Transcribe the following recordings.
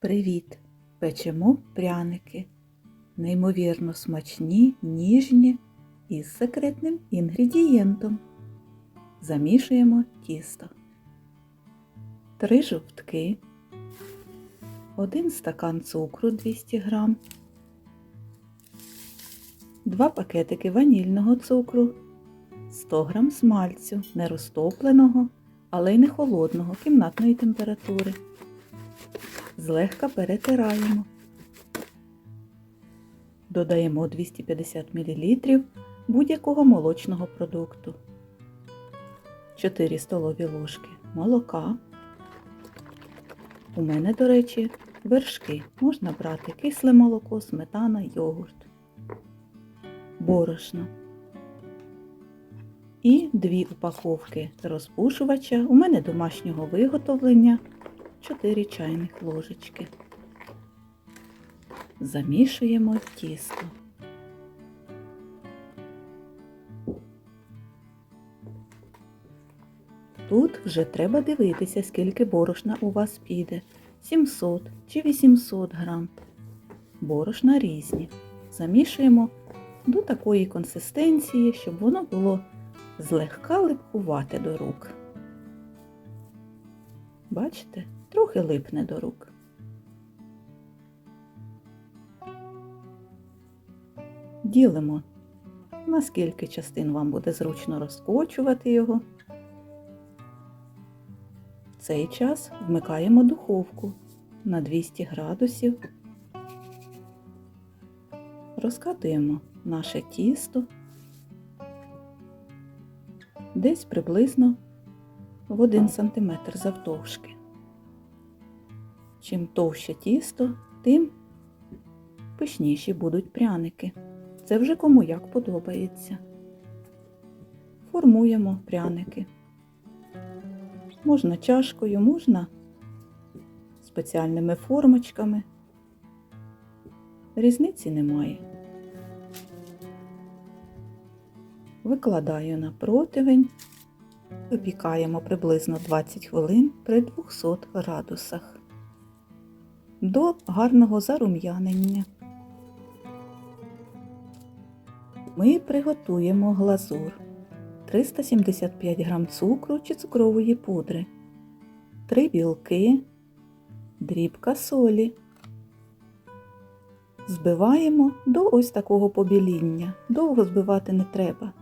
Привіт! Печемо пряники. Неймовірно смачні, ніжні і з секретним інгредієнтом. Замішуємо тісто. Три жовтки, один стакан цукру 200 г, два пакетики ванільного цукру, 100 г смальцю, не розтопленого, але й не холодного кімнатної температури злегка перетираємо. Додаємо 250 мл будь-якого молочного продукту, 4 столові ложки молока. У мене, до речі, вершки. Можна брати кисле молоко, сметана, йогурт, борошно. І дві упаковки розпушувача. У мене домашнього виготовлення 4 чайних ложечки. Замішуємо тісто. Тут вже треба дивитися, скільки борошна у вас піде. 700 чи 800 грам. Борошна різні. Замішуємо до такої консистенції, щоб воно було злегка липкувати до рук. Бачите? Трохи липне до рук. Ділимо, наскільки частин вам буде зручно розкочувати його. В цей час вмикаємо духовку на 200 градусів. Розкатуємо наше тісто десь приблизно в 1 см завтовшки. Чим товще тісто, тим пишніші будуть пряники. Це вже кому як подобається. Формуємо пряники. Можна чашкою, можна спеціальними формочками. Різниці немає. Викладаю на противень, випікаємо приблизно 20 хвилин при 200 градусах до гарного зарум'янення. Ми приготуємо глазур 375 г цукру чи цукрової пудри, 3 білки, дрібка солі. Збиваємо до ось такого побіління. Довго збивати не треба.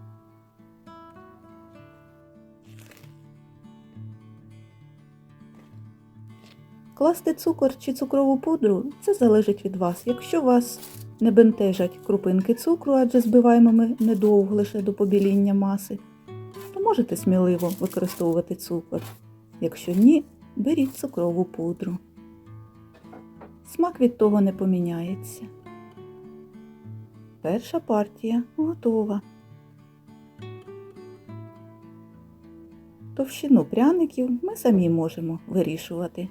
Класти цукор чи цукрову пудру це залежить від вас. Якщо вас не бентежать крупинки цукру, адже збиваємо ми недовго лише до побіління маси, то можете сміливо використовувати цукор. Якщо ні, беріть цукрову пудру. Смак від того не поміняється. Перша партія готова. Товщину пряників ми самі можемо вирішувати.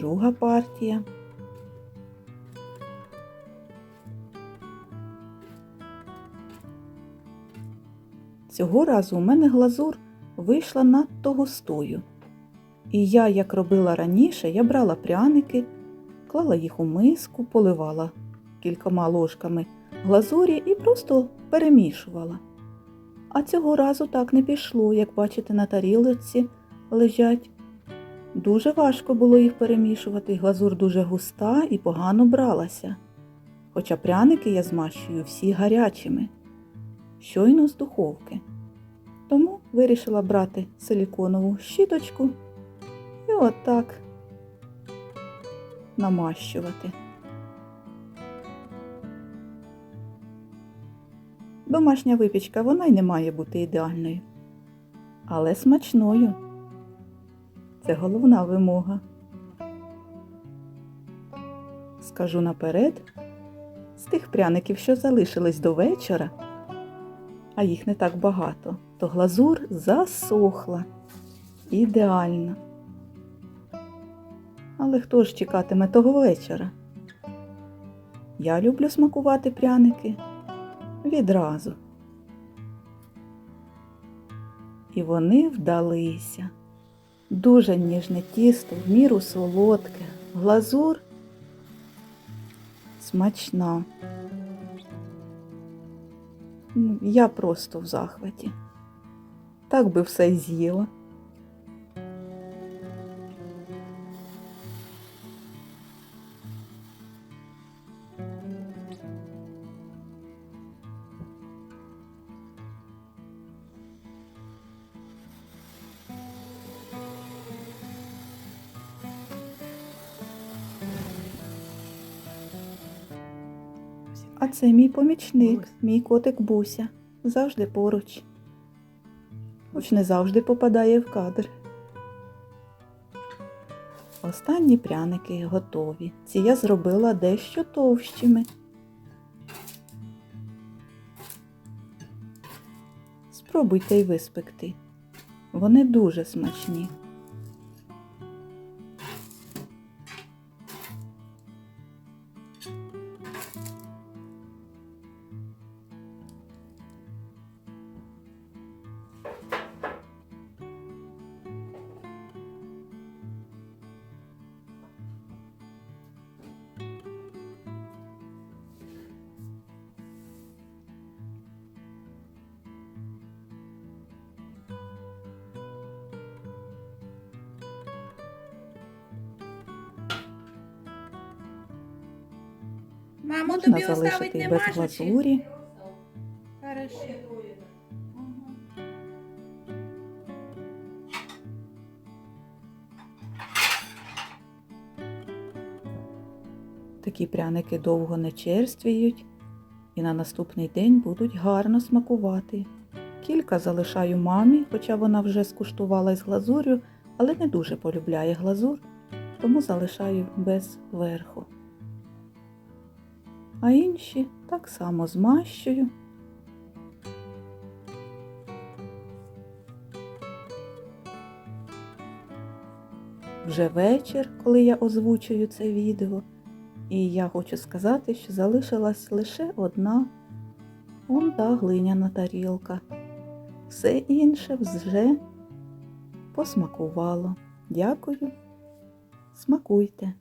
Друга партія. Цього разу у мене глазур вийшла надто густою. І я, як робила раніше, я брала пряники, клала їх у миску, поливала кількома ложками глазурі і просто перемішувала. А цього разу так не пішло, як бачите, на тарілці лежать Дуже важко було їх перемішувати, глазур дуже густа і погано бралася. Хоча пряники я змащую всі гарячими, щойно з духовки. Тому вирішила брати силіконову щіточку і отак намащувати. Домашня випічка вона й не має бути ідеальною, але смачною. Це головна вимога. Скажу наперед, з тих пряників, що залишились до вечора, а їх не так багато, то глазур засохла ідеально. Але хто ж чекатиме того вечора? Я люблю смакувати пряники відразу. І вони вдалися. Дуже ніжне тісто, в міру солодке, глазур смачна. Ну, Я просто в захваті. Так би все й з'їла. А це мій помічник, мій котик Буся. Завжди поруч. Хоч не завжди попадає в кадр. Останні пряники готові. Ці я зробила дещо товщими. Спробуйте й виспекти. Вони дуже смачні. Маму Можна тобі оставить залишити і нема без що чи? глазурі. Хорошо. Такі пряники довго не черствіють і на наступний день будуть гарно смакувати. Кілька залишаю мамі, хоча вона вже скуштувала із глазур'ю, але не дуже полюбляє глазур, тому залишаю без верху. А інші так само змащую. Вже вечір, коли я озвучую це відео. І я хочу сказати, що залишилась лише одна он та глиняна тарілка. Все інше вже посмакувало. Дякую. Смакуйте.